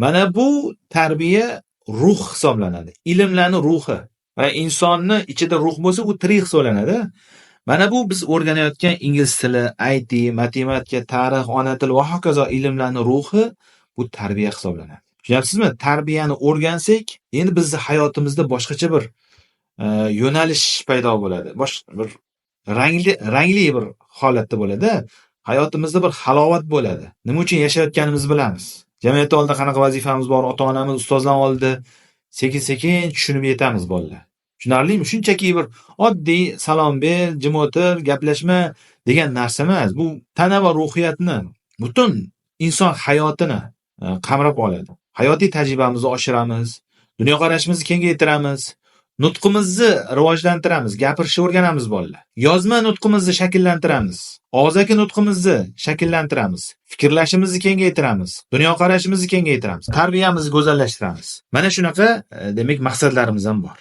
Mana bu tarbiya ruh hisoblanadi. Ilmlarni ruhi. Va insonni ichida ruh bo'lsa, u tirik hisoblanadi. Mana bu biz o'rganayotgan ingliz tili, IT, matematika, tarix, ona tili va hokazo ilmlarni ruhi bu tarbiya hisoblanadi. Tushunyapsizmi? Tarbiyani o'rgansak, endi bizni hayotimizda boshqacha bir e, yo'nalish paydo bo'ladi. Boshqa bir rangli rangli bir holatda bo'ladi. Hayotimizda bir halovat bo'ladi. Nima uchun yashayotganimizni bilamiz. Jamiyat oldida qanaqa vazifamiz bor, ota-onamiz, ustozlar oldida sekin-sekin tushunib yetamiz bolalar. Tushunarlimi? Shunchaki bir oddiy salom ber, jim o'tir, gaplashma degan narsa emas. Bu tana va ruhiyatni, butun inson hayotini e, qamrab oladi. Hayotiy tajribamizni oshiramiz, dunyoqarashimizni kengaytiramiz, nutqimizni rivojlantiramiz, gapirishni o'rganamiz bolalar. Yozma nutqimizni shakllantiramiz, og'zaki nutqimizni shakllantiramiz, fikrlashimizni kengaytiramiz, dunyoqarashimizni kengaytiramiz, tarbiyamizni go'zallashtiramiz. Mana shunaqa e, demak maqsadlarimiz ham bor.